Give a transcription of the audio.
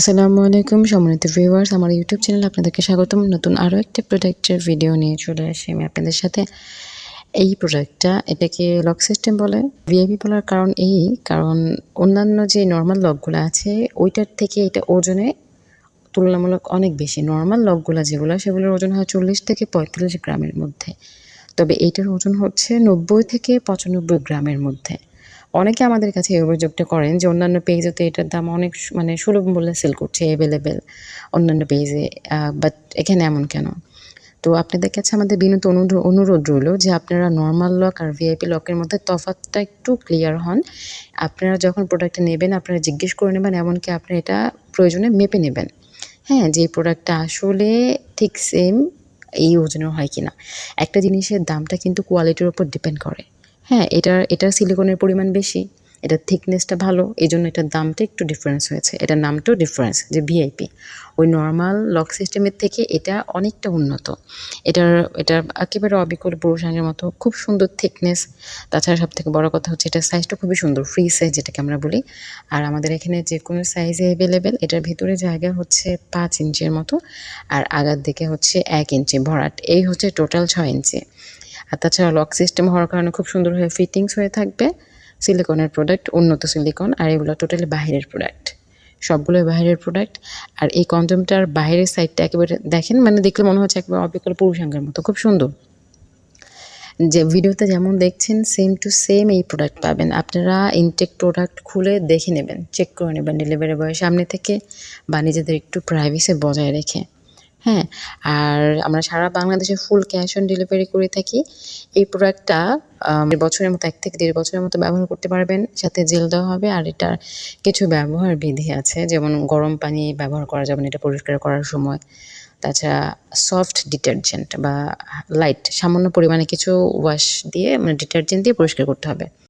আসসালামু আলাইকুম, সম্মানিত ভিউয়ার্স আমার ইউটিউব চ্যানেল আপনাদেরকে স্বাগতম। নতুন আরও একটা প্রোডাক্টের ভিডিও নিয়ে চলে আসি আমি আপনাদের সাথে। এই প্রোডাক্টটা এটাকে লক সিস্টেম বলে ভিআইপি বলার কারণ এই, কারণ অন্যান্য যে নর্মাল লকগুলো আছে, ওইটার থেকে এটা ওজনে তুলনামূলক অনেক বেশি। নর্মাল লকগুলো যেগুলো, সেগুলোর ওজন হয় চল্লিশ থেকে পঁয়তাল্লিশ গ্রামের মধ্যে। তবে এইটার ওজন হচ্ছে নব্বই থেকে পঁচানব্বই গ্রামের মধ্যে। অনেকে আমাদের কাছে এই অভিযোগটা করেন যে অন্যান্য পেজেতে এটার দাম অনেক মানে সুলভ মূল্যে সেল করছে অ্যাভেলেবেল অন্যান্য পেজে বাট এখানে এমন কেন? তো আপনাদের কাছে আমাদের বিনীত অনুরোধ অনুরোধ রইল যে আপনারা নর্মাল লক আর ভিআইপি লকের মধ্যে তফাৎটা একটু ক্লিয়ার হন। আপনারা যখন প্রোডাক্টটা নেবেন, আপনারা জিজ্ঞেস করে নেবেন, এমনকি আপনারা এটা প্রয়োজনে মেপে নেবেন। হ্যাঁ যে প্রোডাক্টটা আসলে ঠিক সেম এই ওজনের হয় কিনা। একটা জিনিসের দামটা কিন্তু কোয়ালিটির উপর ডিপেন্ড করে। হ্যাঁ এটার এটার সিলিকনের পরিমাণ বেশি এটার থিকনেসটা ভালো এই জন্য এটার দামটা একটু ডিফারেন্স হয়েছে। এটার নামটাও ডিফারেন্স যে ভিআইপি ওই নর্মাল লক সিস্টেমের থেকে এটা অনেকটা উন্নত। এটার এটা একেবারে অবিকল পুরুষাঙ্গের মতো, খুব সুন্দর থিকনেস তাছাড়া সব থেকে বড় কথা হচ্ছে, এটার সাইজটা খুবই সুন্দর ফ্রি সাইজ যেটাকে আমরা বলি। আর আমাদের এখানে যে কোনো সাইজে অ্যাভেলেবেল এটার ভিতরে জায়গা হচ্ছে পাঁচ ইঞ্চির মতো। আর আগার দিকে হচ্ছে এক ইঞ্চি ভরাট। এই হচ্ছে টোটাল ছয় ইঞ্চি। আর তাছাড়া লক সিস্টেম হওয়ার কারণে খুব সুন্দর হয়ে ফিটিংস হয়ে থাকবে। সিলিকনের প্রোডাক্ট উন্নত সিলিকন আর এগুলো টোটালি বাইরের প্রোডাক্ট সবগুলোই বাইরের প্রোডাক্ট আর এই কন্ডমটার বাইরের সাইডটা একেবারে দেখেন মানে দেখলে মনে হচ্ছে একেবারে অবিকল পুরুষাঙ্গের মতো, খুব সুন্দর। যে ভিডিওতে যেমন দেখছেন সেম টু সেম এই প্রোডাক্ট পাবেন। আপনারা ইনটেক প্রোডাক্ট খুলে দেখে নেবেন চেক করে নেবেন ডেলিভারি বয়ের সামনে থেকে, বা নিজেদের একটু প্রাইভেসি বজায় রেখে। হ্যাঁ আর আমরা সারা বাংলাদেশে ফুল ক্যাশ অন ডেলিভারি করে থাকি। এই প্রোডাক্টটা বছরের মতো, এক থেকে দেড় বছরের মতো ব্যবহার করতে পারবেন। সাথে জেল দেওয়া হবে, আর এটার কিছু ব্যবহার বিধি আছে। যেমন গরম পানি ব্যবহার করা যাবে এটা পরিষ্কার করার সময়। তাছাড়া সফট ডিটারজেন্ট বা লাইট সামান্য পরিমাণে কিছু ওয়াশ দিয়ে মানে ডিটারজেন্ট দিয়ে পরিষ্কার করতে হবে।